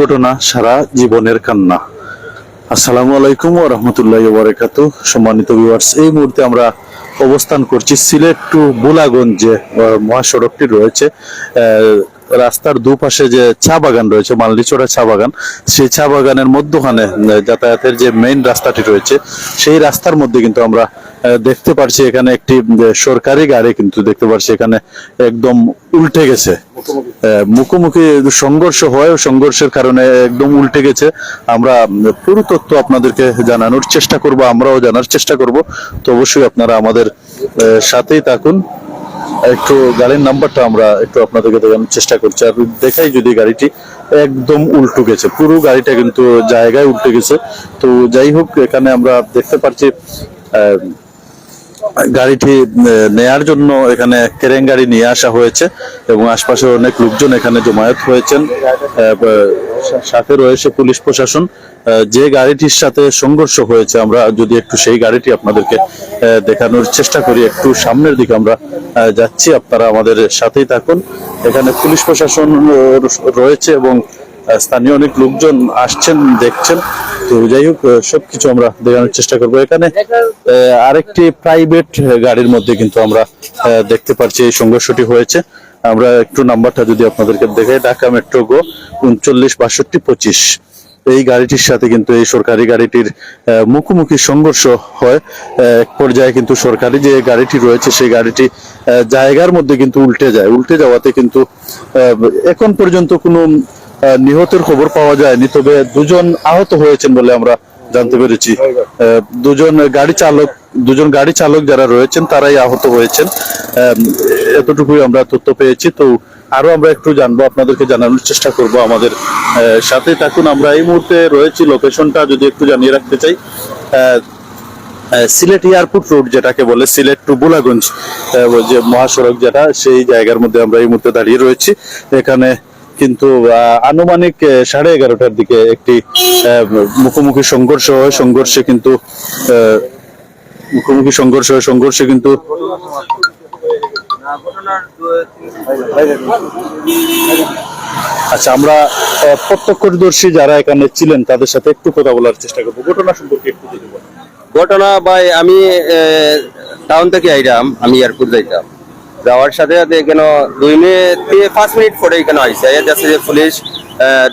দুর্ঘটনা সারা জীবনের কান্না। আসসালামু আলাইকুম ও রহমতুল্লাহ বারাকাত সম্মানিত ভিউয়ার্স এই মুহূর্তে আমরা অবস্থান করছি সিলেট টু বুলাগঞ্জ মহাসড়কটি রয়েছে। রাস্তার দুপাশে যে চা বাগান রয়েছে মালদিচড়া চা বাগান, সেই চা বাগানের মধ্যখানে যাতায়াতের যে মেইন রাস্তাটি রয়েছে, সেই রাস্তার মধ্যে কিন্তু আমরা দেখতে পারছি এখানে একটি সরকারি গাড়ি কিন্তু দেখতে পারছি এখানে একদম উল্টে গেছে। মুখোমুখি। সংঘর্ষ হয় সংঘর্ষের কারণে একদম উল্টে গেছে। আমরা পুরো তথ্য আপনাদেরকে জানানোর চেষ্টা করব আমরাও জানার চেষ্টা করব। তো অবশ্যই আপনারা আমাদের সাথেই থাকুন। একটু গাড়ির নাম্বারটা আমরা একটু আপনাদেরকে দেখানোর চেষ্টা করছি। আর দেখাই যদি গাড়িটি একদম উল্টো গেছে। পুরো গাড়িটা কিন্তু জায়গায় উল্টে গেছে। তো যাই হোক এখানে আমরা দেখতে পাচ্ছি আহ, গাড়িটি নেয়ার জন্য এখানে কেরেন গাড়ি নিয়ে আসা হয়েছে এবং আশপাশে অনেক লোকজন এখানে জমায়েত হয়েছেন। সাথে রয়েছে পুলিশ প্রশাসন। যে গাড়িটির সাথে সংঘর্ষ হয়েছে আমরা যদি একটু সেই গাড়িটি আপনাদেরকে দেখানোর চেষ্টা করি, একটু সামনের দিকে আমরা যাচ্ছি। আপনারা আমাদের সাথেই থাকুন। এখানে পুলিশ প্রশাসন রয়েছে এবং স্থানীয় অনেক লোকজন আসছেন, দেখছেন। তো যাই হোক সবকিছু আমরা দেখানোর চেষ্টা করব। এখানে আরেকটি প্রাইভেট গাড়ির মধ্যে কিন্তু আমরা দেখতে পাচ্ছি এই সংঘর্ষটি হয়েছে। আমরা একটু নাম্বারটা যদি আপনাদেরকে দেখাই, ঢাকা মেট্রো গো উনচল্লিশ বাষট্টি পঁচিশ। এই গাড়িটির সাথে কিন্তু এই সরকারি গাড়িটির মুখোমুখি সংঘর্ষ হয়। এক পর্যায়ে কিন্তু সরকারি যে গাড়িটি রয়েছে, সেই গাড়িটি জায়গার মধ্যে কিন্তু উল্টে যায়। উল্টে যাওয়াতে কিন্তু এখন পর্যন্ত কোনো নিহতের খবর পাওয়া যায়নি তবে দুজন আহত হয়েছেন বলে আমরা জানতে পেরেছি। দুজন গাড়ি চালক দুজন গাড়ি চালক যারা রয়েছেন তারাই আহত হয়েছেন। এতটুকুই আমরা তথ্য পেয়েছি। তো আরও আমরা একটু জানব আপনাদেরকে জানানোর চেষ্টা করব আমাদের। সাথে থাকুন আমরা এই মুহূর্তে রয়েছি লোকেশনটা যদি একটু জানিয়ে রাখতে চাই। সিলেট এয়ারপোর্ট রোড যেটাকে বলে সিলেট টু বুলাগঞ্জ যে মহাসড়ক যেটা সেই জায়গার মধ্যে আমরা এই মুহূর্তে দাঁড়িয়ে রয়েছি। এখানে কিন্তু আনুমানিক সাড়ে এগারোটার দিকে একটি মুখোমুখি সংঘর্ষ হয়। সংঘর্ষে কিন্তু মুখোমুখি সংঘর্ষ হয়। সংঘর্ষে কিন্তু আচ্ছা আমরা প্রত্যক্ষদর্শী যারা এখানে ছিলেন, তাদের সাথে একটু কথা বলার চেষ্টা করব। ঘটনা সম্পর্কে একটু ঘটনা ভাই, আমি টাউন থেকে আইলাম আমি এয়ারপোর্ট যাইতাম। যাওয়ার সাথে সাথে এখানে দুই মিনিট থেকে পাঁচ মিনিট পরে এখানে আইসে। যাচ্ছে যে পুলিশ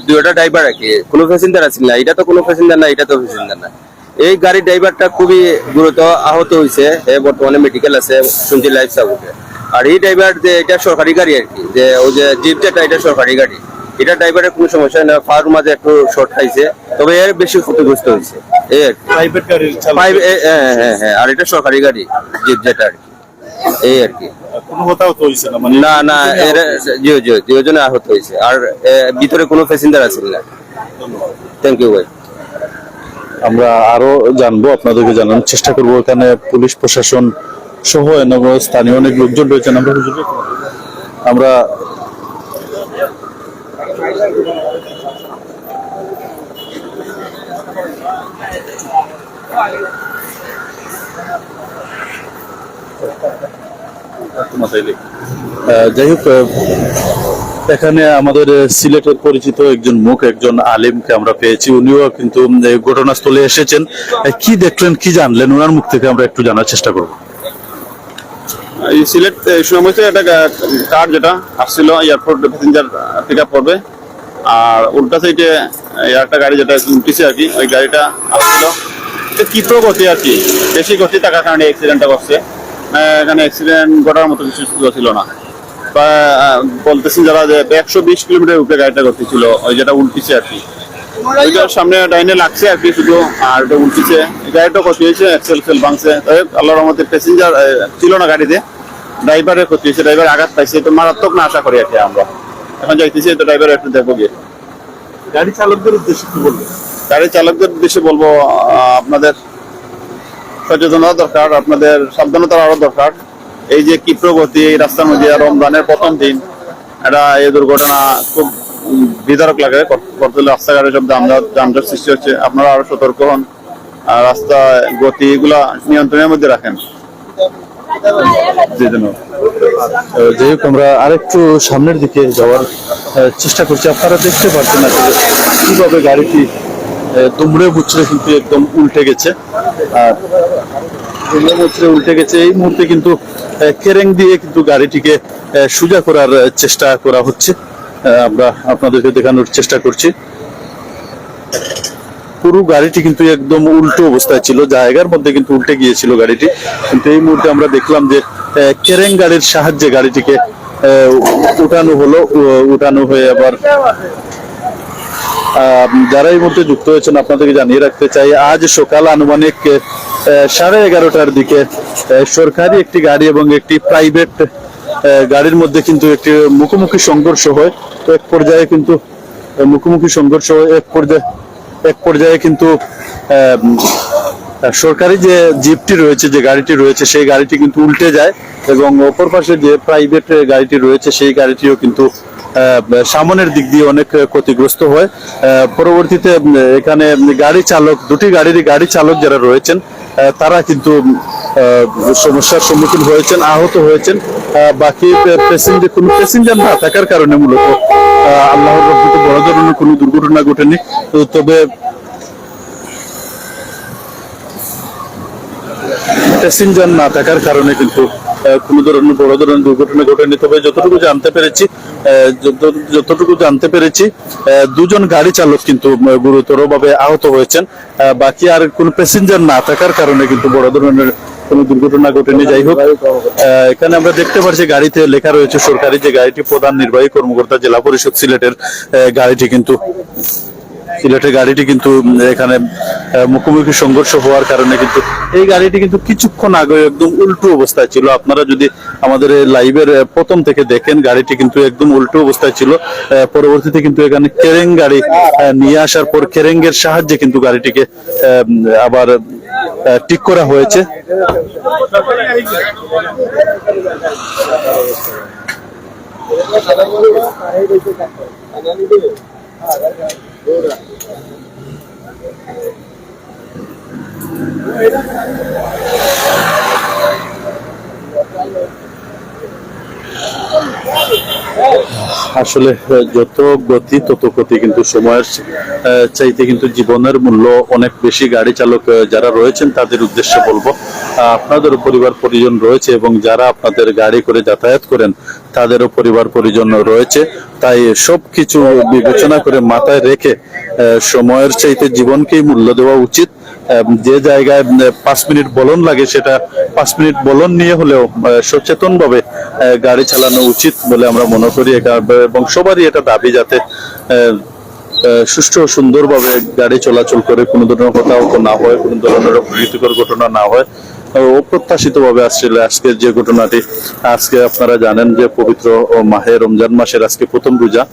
দুইটা ড্রাইভার রাখি কোনো প্যাসেঞ্জার আছে না? এটা তো কোনো প্যাসেঞ্জার না এটা তো প্যাসেঞ্জার না। এই গাড়ির ড্রাইভারটা খুবই গুরুতর আহত হয়েছে এ বর্তমানে মেডিকেল আছে শুনছি লাইফ সাপোর্টে আর এই ড্রাইভার যে এটা সরকারি গাড়ি আর কি। যে ওই যে জিপ যেটা এটা সরকারি গাড়ি। এটা ড্রাইভারের কোনো সমস্যা না। ফার মাঝে একটু শর্ট খাইছে। তবে এর বেশি ক্ষতিগ্রস্ত হয়েছে। প্রাইভেট এ- হ্যাঁ হ্যাঁ হ্যাঁ। আর এটা সরকারি গাড়ি জিপ যেটা আর কি। এই আর কি। না মানে না না এর জিও জিও জিও জনে আহত হয়েছে আর ভিতরে কোনো প্যাসেঞ্জার আছে না? থ্যাংক ইউ ভাই। আমরা আরও জানব আপনাদেরকে জানানোর চেষ্টা করব। এখানে পুলিশ প্রশাসন সহ স্থানীয় অনেক লোকজন রয়েছেন। আমরা আমরা আহ, যাই হোক এখানে আমাদের সিলেটের পরিচিত একজন মুখ একজন আলিমকে আমরা পেয়েছি। উনিও কিন্তু ঘটনাস্থলে এসেছেন। কি দেখলেন কি জানলেন? ওনার মুখ থেকে আমরা একটু জানার চেষ্টা করব। এই সিলেট হচ্ছে একটা কার যেটা আসছিল এয়ারপোর্ট প্যাসেঞ্জার পিক আপ করবে। আর উল্টা সাইডে একটা গাড়ি যেটা উল্টিছে আর কি ওই গাড়িটা আসছিল। তো কি প্রগতি আর কি? বেশি গতি থাকার কারণে অ্যাক্সিডেন্টটা করছে এখানে অ্যাক্সিডেন্ট ঘটার মতো কিছু সুযোগ ছিল না। বলতেছেন যারা যে একশো বিশ কিলোমিটার উপরে গাড়িটা করতেছিল ওই যেটা উল্টিছে আর কি। ওইটার সামনে ডাইনে লাগছে আর কি শুধু আর এটা উল্টিছে। গাড়িটা ক্ষতি হয়েছে এক্সেল ফেল ভাঙছে। তবে আল্লাহর রহমতে প্যাসেঞ্জার ছিল না গাড়িতে। ড্রাইভারের ক্ষতি হয়েছে ড্রাইভার আঘাত পাইছে তো মারাত্মক না আশা করি আর কি আমরা। এখন যাইতেছি তো ড্রাইভার একটু দেখব গিয়ে। গাড়ি চালকদের উদ্দেশ্যে কি বলব গাড়ি চালকদের উদ্দেশ্যে বলব আপনাদের সচেতনতা দরকার, আপনাদের সাবধানতা আরও দরকার। এই যে কি প্রগতি, এই রাস্তার মধ্যে রমজানের প্রথম দিন, এটা এই দুর্ঘটনা খুব বিদারক লাগে। কর- করতে হলে রাস্তাঘাটে সব যানজট যানজট সৃষ্টি হচ্ছে। আপনারা আরও সতর্ক হন আর রাস্তা গতি এগুলা নিয়ন্ত্রণের মধ্যে রাখেন। যাই হোক, আমরা আরেকটু সামনের দিকে যাওয়ার চেষ্টা করছি। আপনারা দেখতে পাচ্ছেন আসলে কীভাবে গাড়িটি দুমড়ে মুচড়ে কিন্তু একদম উল্টে গেছে। আর দুমড়ে মুচড়ে উল্টে গেছে, এই মুহূর্তে কিন্তু কেরেং দিয়ে কিন্তু গাড়িটিকে সোজা করার চেষ্টা করা হচ্ছে। আমরা আপনাদেরকে দেখানোর চেষ্টা করছি। পুরো গাড়িটি কিন্তু একদম উল্টো অবস্থায় ছিল, জায়গার মধ্যে কিন্তু উল্টে গিয়েছিল গাড়িটি। কিন্তু এই মুহূর্তে আমরা দেখলাম যে কেরেং গাড়ির সাহায্যে গাড়িটিকে উঠানো হলো উঠানো হয়ে আবার যারা এই মুহূর্তে যুক্ত হয়েছেন, আপনাদেরকে জানিয়ে রাখতে চাই, আজ সকাল আনুমানিক সাড়ে এগারোটার দিকে সরকারি একটি গাড়ি এবং একটি প্রাইভেট গাড়ির মধ্যে কিন্তু একটি মুখোমুখি সংঘর্ষ হয়। এক পর্যায়ে কিন্তু মুখোমুখি সংঘর্ষ হয়, এক পর্যায়ে এক পর্যায়ে কিন্তু সরকারি যে জিপটি রয়েছে, যে গাড়িটি রয়েছে, সেই গাড়িটি কিন্তু উল্টে যায় এবং অপর পাশে যে প্রাইভেট গাড়িটি রয়েছে, সেই গাড়িটিও কিন্তু সামনের দিক দিয়ে অনেক ক্ষতিগ্রস্ত হয়। পরবর্তীতে এখানে গাড়ি চালক, দুটি গাড়িরই গাড়ি চালক যারা রয়েছেন তারা কিন্তু সমস্যার সম্মুখীন হয়েছেন, আহত হয়েছেন। বাকি প্যাসেঞ্জার কোনো প্যাসেঞ্জার না থাকার কারণে মূলত আল্লাহর রহমতে বড় ধরনের কোনো দুর্ঘটনা ঘটেনি। তবে প্যাসেঞ্জার না থাকার কারণে কিন্তু কোনো ধরনের বড় ধরনের দুর্ঘটনা ঘটেনি। তবে যতটুকু জানতে পেরেছি যতটুকু জানতে পেরেছি দুজন গাড়ি চালক কিন্তু গুরুতর ভাবে আহত হয়েছেন। বাকি আর কোনো প্যাসেঞ্জার না থাকার কারণে কিন্তু বড় ধরনের কোনো দুর্ঘটনা ঘটেনি। যাই হোক এখানে আমরা দেখতে পাচ্ছি গাড়িতে লেখা রয়েছে, সরকারি যে গাড়িটি প্রধান নির্বাহী কর্মকর্তা জেলা পরিষদ সিলেটের গাড়িটি কিন্তু সিলেটের গাড়িটি কিন্তু এখানে মুখোমুখি সংঘর্ষ হওয়ার কারণে কিন্তু এই গাড়িটি কিন্তু কিছুক্ষণ আগে একদম উল্টো অবস্থায় ছিল। আপনারা যদি আমাদের লাইভের প্রথম থেকে দেখেন, গাড়িটি কিন্তু একদম উল্টো অবস্থায় ছিল। পরবর্তীতে কিন্তু এখানে কেরেং গাড়ি নিয়ে আসার পর কেরেঙ্গের সাহায্যে কিন্তু গাড়িটিকে আবার ঠিক করা হয়েছে। আসলে যত গতি, তত গতি কিন্তু সময়ের চাইতে কিন্তু জীবনের মূল্য অনেক বেশি গাড়ি চালক যারা রয়েছেন তাদের উদ্দেশ্যে বলব আপনাদের পরিবার পরিজন রয়েছে এবং যারা আপনাদের গাড়ি করে যাতায়াত করেন তাদেরও পরিবার পরিজন রয়েছে। তাই সব কিছু বিবেচনা করে মাথায় রেখে সময়ের চাইতে জীবনকেই মূল্য দেওয়া উচিত। যে জায়গায় পাঁচ মিনিট বলন লাগে, সেটা পাঁচ মিনিট বলন নিয়ে হলেও সচেতন ভাবে গাড়ি চালানো উচিত বলে আমরা মনে করি। এবং সবারই এটা দাবি যাতে সুষ্ঠু সুন্দরভাবে গাড়ি চলাচল করে, কোনো ধরনের হতাহত না হয়, কোনো ধরনের অপ্রীতিকর ঘটনা না হয়। অপ্রত্যাশিত ভাবে আসছিল আজকের যে ঘটনাটি। আজকে আপনারা জানেন যে পবিত্র মাহে রমজান মাসের আজকে প্রথম রোজা।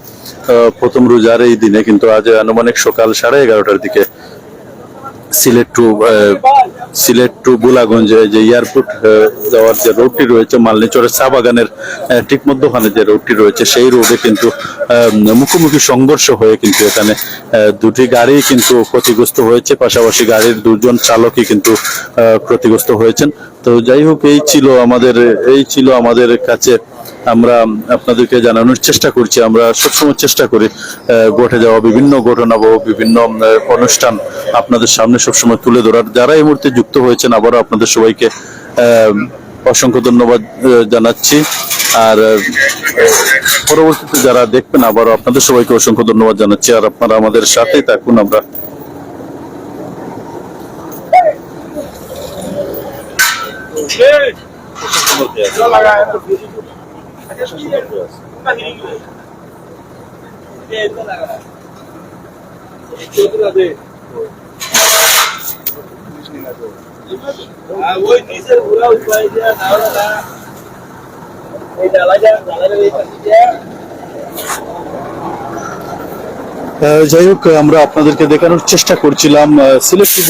প্রথম রোজার এই দিনে কিন্তু আজ আনুমানিক সকাল সাড়ে এগারোটার দিকে সিলেট টু সিলেট টু গোলাগঞ্জ যে এয়ারপোর্ট যাওয়ার যে রোডটি রয়েছে, মালনীচরের চা বাগানের ঠিক মধ্যখানে যে রোডটি রয়েছে, সেই রোডে কিন্তু মুখোমুখি সংঘর্ষ হয়ে কিন্তু এখানে দুটি গাড়ি কিন্তু ক্ষতিগ্রস্ত হয়েছে। পাশাপাশি গাড়ির দুজন চালকই কিন্তু ক্ষতিগ্রস্ত হয়েছেন। তো যাই হোক, এই ছিল আমাদের, এই ছিল আমাদের কাছে আমরা আপনাদেরকে জানানোর চেষ্টা করছি, আমরা সবসময় চেষ্টা করি ঘটে যাওয়া বিভিন্ন ঘটনা বা বিভিন্ন অনুষ্ঠান আপনাদের সামনে সবসময় তুলে ধরার। যারা এই মুহূর্তে যুক্ত হয়েছেন, আবারও আপনাদের সবাইকে অসংখ্য ধন্যবাদ জানাচ্ছি। আর পরবর্তীতে যারা দেখবেন, আবারও আপনাদের সবাইকে অসংখ্য ধন্যবাদ জানাচ্ছি। আর আপনারা আমাদের সাথেই থাকুন আমরা। যাই হোক, আমরা আপনাদেরকে দেখানোর চেষ্টা করছিলাম সিলেট টু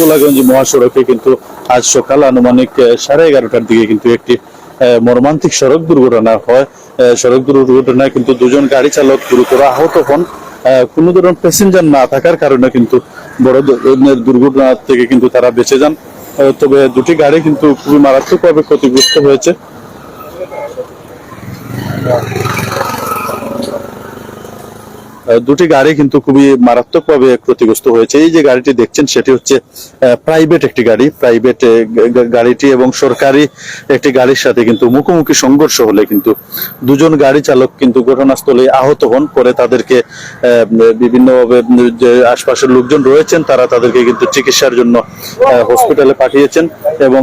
মহাসড়কে কিন্তু আজ সকাল আনুমানিক সাড়ে এগারোটার দিকে কিন্তু একটি মর্মান্তিক সড়ক দুর্ঘটনা হয়। সড়ক দুর্ঘটনায় কিন্তু দুজন গাড়ি চালক গুরুতর আহত হন। কোনো ধরনের প্যাসেঞ্জার না থাকার কারণে কিন্তু বড় ধরনের দুর্ঘটনা থেকে কিন্তু তারা বেঁচে যান। তবে দুটি গাড়ি কিন্তু খুবই মারাত্মকভাবে ক্ষতিগ্রস্ত হয়েছে। দুটি গাড়ি কিন্তু খুবই মারাত্মকভাবে ক্ষতিগ্রস্ত হয়েছে। এই যে গাড়িটি দেখছেন সেটি হচ্ছে প্রাইভেট একটি গাড়ি। প্রাইভেট গাড়িটি এবং সরকারি একটি গাড়ির সাথে কিন্তু মুখোমুখি সংঘর্ষ হলে কিন্তু দুজন গাড়ি চালক কিন্তু ঘটনাস্থলে আহত হন। পরে তাদেরকে আহ, বিভিন্নভাবে যে আশপাশের লোকজন রয়েছেন তারা তাদেরকে কিন্তু চিকিৎসার জন্য হসপিটালে পাঠিয়েছেন এবং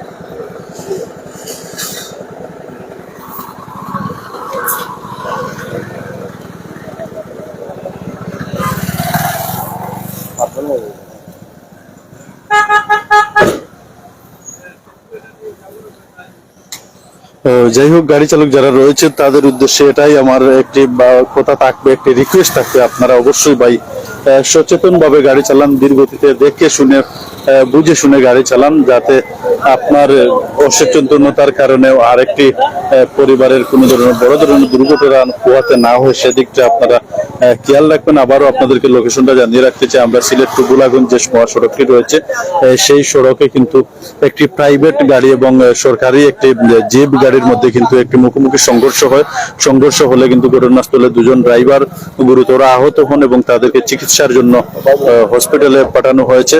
যাই হোক, গাড়ি চালক যারা রয়েছে, তাদের উদ্দেশ্যে এটাই আমার একটি কথা থাকবে, একটি রিকোয়েস্ট থাকবে। আপনারা অবশ্যই ভাই সচেতন ভাবে গাড়ি চালান দীর্ঘতিতে দেখে শুনে বুঝে শুনে গাড়ি চালান, যাতে আপনার অসচেতনতার কারণে আরেকটি পরিবারের কোনো ধরনের, বড় ধরনের দুর্ঘটনা পোহাতে না হয় সেদিকটা আপনারা খেয়াল রাখবেন। আবারও আপনাদেরকে লোকেশনটা জানিয়ে রাখতে চাই। আমরা সিলেট টু গোলাগঞ্জ যে মহাসড়কটি রয়েছে সেই সড়কে কিন্তু একটি প্রাইভেট গাড়ি এবং সরকারি একটি জিপ গাড়ির মধ্যে কিন্তু একটি মুখোমুখি সংঘর্ষ হয়। সংঘর্ষ হলে কিন্তু ঘটনাস্থলে দুজন ড্রাইভার গুরুতর আহত হন এবং তাদেরকে চিকিৎসার জন্য হসপিটালে পাঠানো হয়েছে।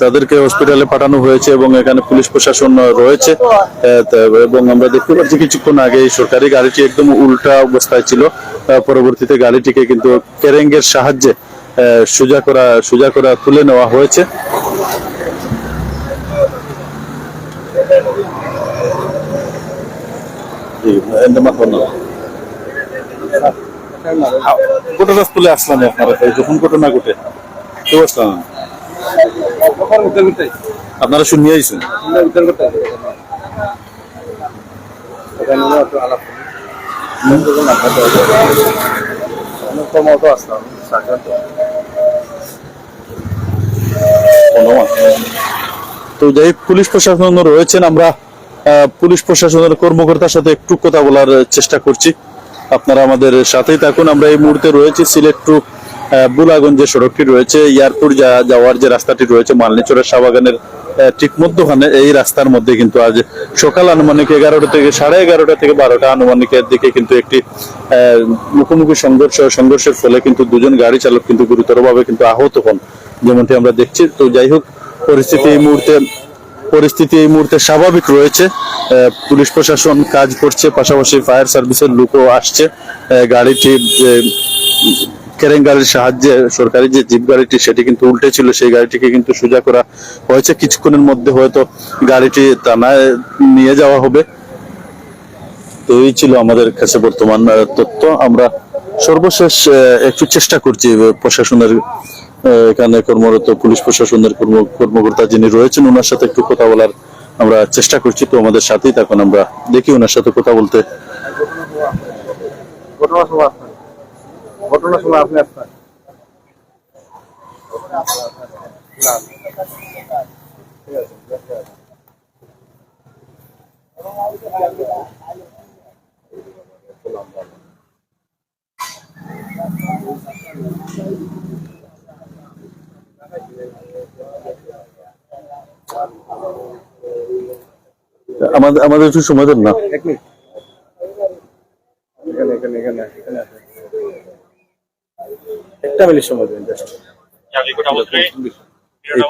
তাদেরকে হসপিটালে পাঠানো হয়েছে এবং এখানে পুলিশ প্রশাসন রয়েছে। এবং আমরা দেখতে পাচ্ছি কিছুক্ষণ আগে এই সরকারি গাড়িটি একদম উল্টা অবস্থায় ছিল। পরবর্তীতে গাড়িটিকে কিন্তু কেরেঙ্গের সাহায্যে সোজা করা সোজা করা তুলে নেওয়া হয়েছে। ঘটনাস্থলে আসলাম আপনারা যখন ঘটনা ঘটে। আপনারা শুনিয়ে আইছেন তো যাই পুলিশ প্রশাসন রয়েছেন, আমরা পুলিশ প্রশাসনের কর্মকর্তার সাথে একটু কথা বলার চেষ্টা করছি। আপনারা আমাদের সাথেই থাকুন, আমরা এই মুহূর্তে রয়েছি সিলেট টু বুলাগঞ্জ যে সড়কটি রয়েছে এয়ারপোর্ট যাওয়ার যে রাস্তাটি রয়েছে, মালনিচরের শাহবাগানের ঠিক মধ্যখানে এই রাস্তার মধ্যে কিন্তু আজ সকাল আনুমানিক এগারোটা থেকে সাড়ে এগারোটা থেকে বারোটা আনুমানিকের দিকে কিন্তু একটি মুখোমুখি সংঘর্ষ, সংঘর্ষের ফলে কিন্তু দুজন গাড়ি চালক কিন্তু গুরুতরভাবে কিন্তু আহত হন, যেমনটি আমরা দেখছি। তো যাই হোক, পরিস্থিতি এই মুহূর্তে, পরিস্থিতি এই মুহূর্তে স্বাভাবিক রয়েছে। পুলিশ প্রশাসন কাজ করছে, পাশাপাশি ফায়ার সার্ভিসের লোকও আসছে। গাড়িটি যে গাড়ির সাহায্যে সরকারি যে জিপ গাড়িটি, সেটি কিন্তু উল্টে ছিল, সেই গাড়িটিকে কিন্তু সোজা করা হয়েছে। কিছুক্ষণের মধ্যে হয়তো গাড়িটি নিয়ে যাওয়া হবে। তো এই ছিল আমাদের কাছে বর্তমান তথ্য। আমরা সর্বশেষ একটু চেষ্টা করছি প্রশাসনের এখানে কর্মরত পুলিশ প্রশাসনের কর্ম- কর্মকর্তা যিনি রয়েছেন, ওনার সাথে একটু কথা বলার আমরা চেষ্টা করছি। তো আমাদের সাথেই তখন আমরা দেখি ওনার সাথে কথা বলতে। ঘটনার সময় আপনি আসবেন আমাদের আমাদের একটু সময় দেন না। এখানে এখানে এখানে এখানে একটা মিনিট সময়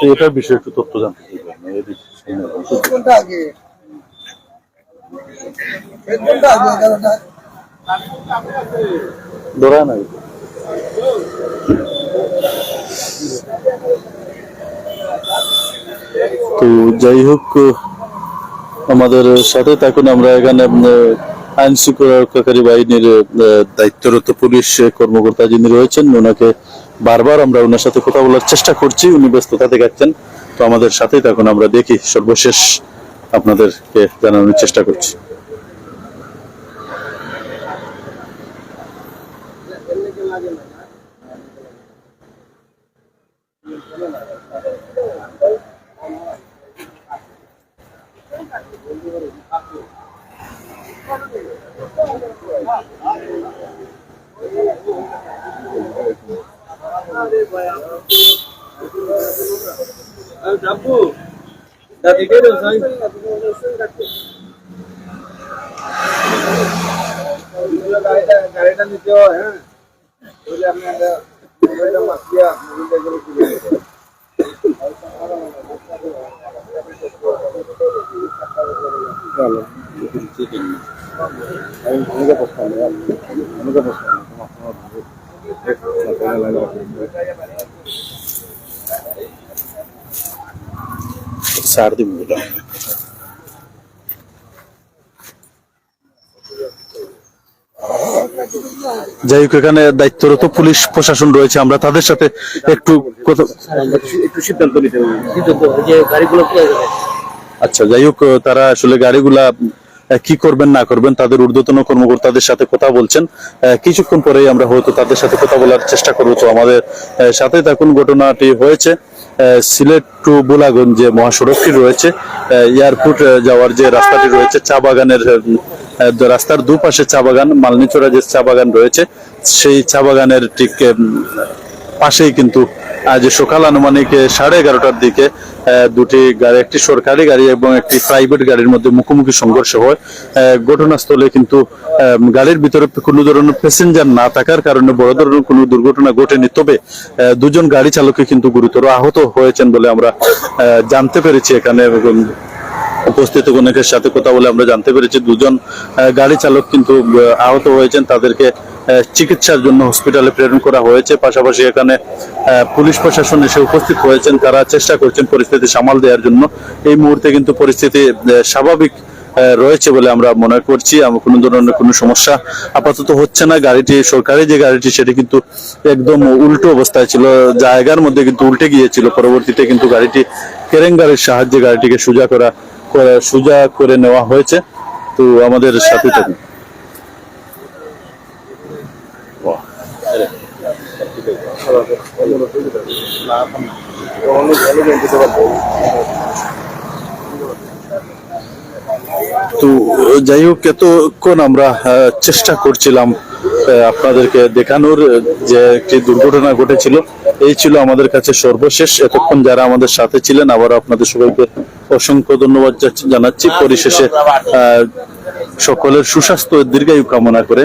এটার বিষয়ে একটু তথ্য জানতে ধরায় না তো যাই হোক আমাদের সাথে থাকুন আমরা এখানে আইন শৃঙ্খলা রক্ষাকারী বাহিনীর দায়িত্বরত পুলিশ কর্মকর্তা যিনি রয়েছেন, ওনাকে বারবার আমরা ওনার সাথে কথা বলার চেষ্টা করছি। উনি ব্যস্ততা দেখাচ্ছেন তো আমাদের সাথেই তখন আমরা দেখি সর্বশেষ আপনাদেরকে জানানোর চেষ্টা করছি। ডাব্বু দা দিকে দাও সাই গাড়িটা গাড়িটা নিতে হয় হ্যাঁ তাহলে এটা। যাই হোক এখানে দায়িত্বরত পুলিশ প্রশাসন রয়েছে। আমরা তাদের সাথে একটু একটু সিদ্ধান্ত নিতে হবে। আচ্ছা যাই হোক তারা আসলে গাড়িগুলা কি করবেন, না করবেন, তাদের ঊর্ধ্বতন কর্মকর্তাদের সাথে কথা বলছেন। কিছুক্ষণ পরেই আমরা হয়তো তাদের সাথে কথা বলার চেষ্টা করব। তো আমাদের সাথে তখন ঘটনাটি হয়েছে সিলেট টু বোলাগঞ্জ যে মহাসড়কটি রয়েছে এয়ারপোর্ট যাওয়ার যে রাস্তাটি রয়েছে, চা বাগানের রাস্তার দুপাশে চা বাগান, মালনিচোড়া যে চা বাগান রয়েছে, সেই চা বাগানের ঠিক পাশেই কিন্তু আজ সকাল আনুমানিক সাড়ে এগারোটার দিকে দুটি গাড়ি, একটি সরকারি গাড়ি এবং একটি প্রাইভেট গাড়ির মধ্যে মুখোমুখি সংঘর্ষ হয়। ঘটনাস্থলে কিন্তু গাড়ির ভিতরে কোনো ধরনের প্যাসেঞ্জার না থাকার কারণে বড় ধরনের কোনো দুর্ঘটনা ঘটেনি। তবে দুজন গাড়ি চালকই কিন্তু গুরুতর আহত হয়েছেন বলে আমরা জানতে পেরেছি এখানে। উপস্থিত অনেকের সাথে কথা বলে আমরা জানতে পেরেছি। দুজন গাড়ি চালক কিন্তু আহত হয়েছেন। তাদেরকে চিকিৎসার জন্য হসপিটালে প্রেরণ করা হয়েছে। পাশাপাশি এখানে পুলিশ প্রশাসন এসে উপস্থিত হয়েছেন। তারা চেষ্টা করছেন পরিস্থিতি সামাল দেওয়ার জন্য। এই মুহূর্তে কিন্তু পরিস্থিতি স্বাভাবিক রয়েছে বলে আমরা মনে করছি। কোনো ধরনের কোনো সমস্যা আপাতত হচ্ছে না। গাড়িটি, সরকারি যে গাড়িটি, সেটি কিন্তু একদম উল্টো অবস্থায় ছিল। জায়গার মধ্যে কিন্তু উল্টে গিয়েছিল। পরবর্তীতে কিন্তু গাড়িটি কেরেং গাড়ির সাহায্যে গাড়িটিকে সোজা করা, করা- সোজা করে নেওয়া হয়েছে। তো আমাদের সাথে থাকুন অনেক ভালো দিতে পারব তো, যাই হোক, এতক্ষণ আমরা চেষ্টা করছিলাম আপনাদেরকে দেখানোর যে একটি দুর্ঘটনা ঘটেছিল। এই ছিল আমাদের কাছে সর্বশেষ। এতক্ষণ যারা আমাদের সাথে ছিলেন আবার আপনাদের সবাইকে অসংখ্য ধন্যবাদ জানাচ্ছি- পরিশেষে সকলের সুস্বাস্থ্য দীর্ঘায়ু কামনা করে